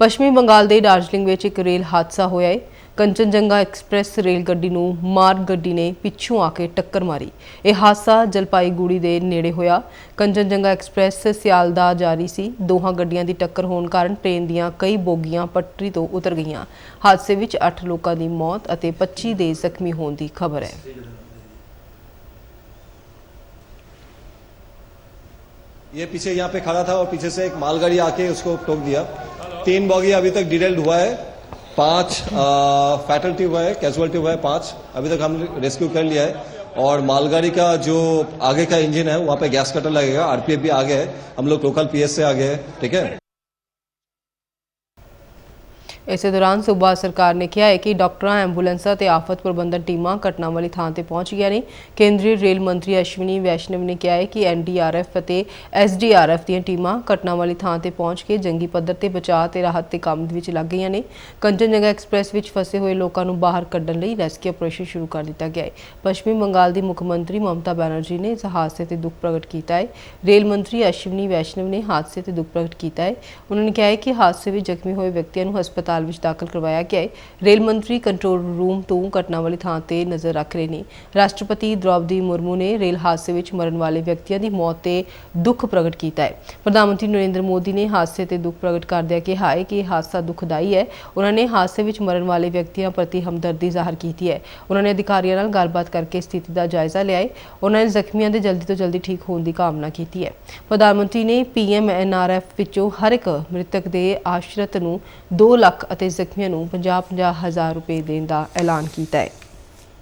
ਪੱਛਮੀ ਬੰਗਾਲ ਦੇ ਦਾਰਜਲਿੰਗ ਵਿੱਚ ਇੱਕ ਰੇਲ ਹਾਦਸਾ ਹੋਇਆ ਹੈ ਕੰਚਨਜੰਗਾ ਐਕਸਪ੍ਰੈਸ ਰੇਲ ਗੱਡੀ ਨੂੰ ਮਾਰਗ ਗੱਡੀ ਨੇ ਪਿੱਛੋਂ ਆ ਕੇ ਟੱਕਰ ਮਾਰੀ ਇਹ ਹਾਦਸਾ ਜਲਪਾਈਗੁੜੀ ਦੇ ਨੇੜੇ ਹੋਇਆ ਕੰਚਨਜੰਗਾ ਐਕਸਪ੍ਰੈਸ ਸਿਆਲਦਾ ਜਾ ਰਹੀ ਸੀ ਦੋਹਾਂ ਗੱਡੀਆਂ ਦੀ ਟੱਕਰ ਹੋਣ ਕਾਰਨ ਟ੍ਰੇਨ ਦੀਆਂ ਕਈ ਬੋਗੀਆਂ ਪਟੜੀ ਤੋਂ ਉਤਰ ਗਈਆਂ ਹਾਦਸੇ ਵਿੱਚ 8 ਲੋਕਾਂ ਦੀ ਮੌਤ ਅਤੇ 25 ਦੇ ਜ਼ਖਮੀ ਹੋਣ ਦੀ ਖਬਰ ਹੈ ये पीछे यहाँ पे खड़ा था और पीछे से एक मालगाड़ी आके उसको टोक दिया तीन बॉगी अभी तक डिटेल्ड हुआ है। पाँच फैटल्टी हुआ है, कैजुअल्टी हुआ है, पाँच। अभी तक हम रेस्क्यू कर लिया है। और मालगाड़ी का जो आगे का इंजन है, वहाँ पे गैस कटर लगेगा, आरपीएफ भी आगे है। हम लोग लोकल पीएस से आगे है, ठीक है? ਇਸੇ ਦੌਰਾਨ ਸੂਬਾ ਸਰਕਾਰ ਨੇ ਕਿਹਾ ਹੈ ਕਿ ਡਾਕਟਰਾਂ, ਐਂਬੂਲੈਂਸਾਂ ਤੇ ਆਫਤ ਪ੍ਰਬੰਧਨ ਟੀਮਾਂ ਘਟਨਾ ਵਾਲੀ ਥਾਂ ਤੇ ਪਹੁੰਚ ਗਈਆਂ ਨੇ। ਕੇਂਦਰੀ ਰੇਲ ਮੰਤਰੀ ਅਸ਼ਵਨੀ ਵੈਸ਼ਨਵ ਨੇ ਕਿਹਾ ਹੈ ਕਿ ਐਨਡੀਆਰਐਫ ਅਤੇ ਐਸਡੀਆਰਐਫ ਦੀਆਂ ਟੀਮਾਂ ਘਟਨਾ ਵਾਲੀ ਥਾਂ ਤੇ ਪਹੁੰਚ ਕੇ ਜੰਗੀ ਪੱਧਰ ਤੇ ਬਚਾਅ ਤੇ ਰਾਹਤ ਦੇ ਕੰਮ ਵਿੱਚ ਲੱਗ ਗਈਆਂ ਨੇ। ਕੰਚਨਜੰਗਾ ਐਕਸਪ੍ਰੈਸ ਵਿੱਚ ਫਸੇ ਹੋਏ ਲੋਕਾਂ ਨੂੰ ਬਾਹਰ ਕੱਢਣ ਲਈ ਰੈਸਕਿਊ ਆਪਰੇਸ਼ਨ ਸ਼ੁਰੂ ਕਰ ਦਿੱਤਾ ਗਿਆ ਹੈ। ਪੱਛਮੀ ਬੰਗਾਲ ਦੀ ਮੁੱਖ ਮੰਤਰੀ ਮਮਤਾ ਬੈਨਰਜੀ ਨੇ ਇਸ ਹਾਦਸੇ ਤੇ ਦੁੱਖ ਪ੍ਰਗਟ ਕੀਤਾ ਹੈ। ਰੇਲ ਮੰਤਰੀ ਅਸ਼ਵਨੀ ਵੈਸ਼ਨਵ ਨੇ ਹਾਦਸੇ ਤੇ ਦੁੱਖ ਪ੍ਰਗਟ ਕੀਤਾ ਹੈ। ਉਹਨਾਂ ਨੇ ਕਿਹਾ ਹੈ ਕਿ ਹਾਦਸੇ ਵਿੱਚ ਜ਼ਖਮੀ ਹੋਏ ਵਿਅਕਤੀਆਂ ਨੂੰ ਹਸਪਤਾਲ ਹਸਪਤਾਲ ਵਿੱਚ ਦਾਖਲ ਕਰਵਾਇਆ ਗਿਆ ਹੈ। ਰੇਲ ਮੰਤਰੀ ਕੰਟਰੋਲ ਰੂਮ ਤੋਂ ਘਟਨਾ ਵਾਲੀ ਥਾਂ ਤੇ ਨਜ਼ਰ ਰੱਖ ਰਹੇ ਨੇ। ਰਾਸ਼ਟਰਪਤੀ ਦ੍ਰੌਪਦੀ ਮੁਰਮੂ ਨੇ ਰੇਲ ਹਾਦਸੇ ਵਿੱਚ ਮਰਨ ਵਾਲੇ ਵਿਅਕਤੀਆਂ ਦੀ ਮੌਤ ਤੇ ਦੁੱਖ ਪ੍ਰਗਟ ਕੀਤਾ ਹੈ। ਪ੍ਰਧਾਨ ਮੰਤਰੀ ਨਰਿੰਦਰ ਮੋਦੀ ਨੇ ਹਾਦਸੇ ਤੇ ਦੁੱਖ ਪ੍ਰਗਟ ਕਰਦਿਆਂ ਕਿਹਾ ਹੈ ਕਿ ਇਹ ਹਾਦਸਾ ਦੁਖਦਾਈ ਹੈ। ਉਹਨਾਂ ਨੇ ਹਾਦਸੇ ਵਿੱਚ ਮਰਨ ਵਾਲੇ ਵਿਅਕਤੀਆਂ ਪ੍ਰਤੀ ਹਮਦਰਦੀ ਜ਼ਾਹਰ ਕੀਤੀ ਹੈ। ਉਹਨਾਂ ਨੇ ਅਧਿਕਾਰੀਆਂ ਨਾਲ ਗੱਲਬਾਤ ਕਰਕੇ ਸਥਿਤੀ ਦਾ ਜਾਇਜ਼ਾ ਲਿਆ ਹੈ। ਉਹਨਾਂ ਨੇ ਜ਼ਖਮੀਆਂ ਦੇ ਜਲਦੀ ਤੋਂ ਜਲਦੀ ਠੀਕ ਹੋਣ ਦੀ ਕਾਮਨਾ ਕੀਤੀ ਹੈ। ਪ੍ਰਧਾਨ ਮੰਤਰੀ ਨੇ ਪੀਐਮ ਐਨਆਰਐਫ ਵਿੱਚੋਂ ਹਰ ਇੱਕ ਮ੍ਰਿਤਕ ਦੇ ਆਸ਼ਰਿਤ ਨੂੰ 2 ਲੱਖ ਅਤੇ ਜ਼ਖਮੀਆਂ ਨੂੰ 50-50 ਹਜ਼ਾਰ ਰੁਪਏ ਦੇਣ ਦਾ ਐਲਾਨ ਕੀਤਾ ਹੈ।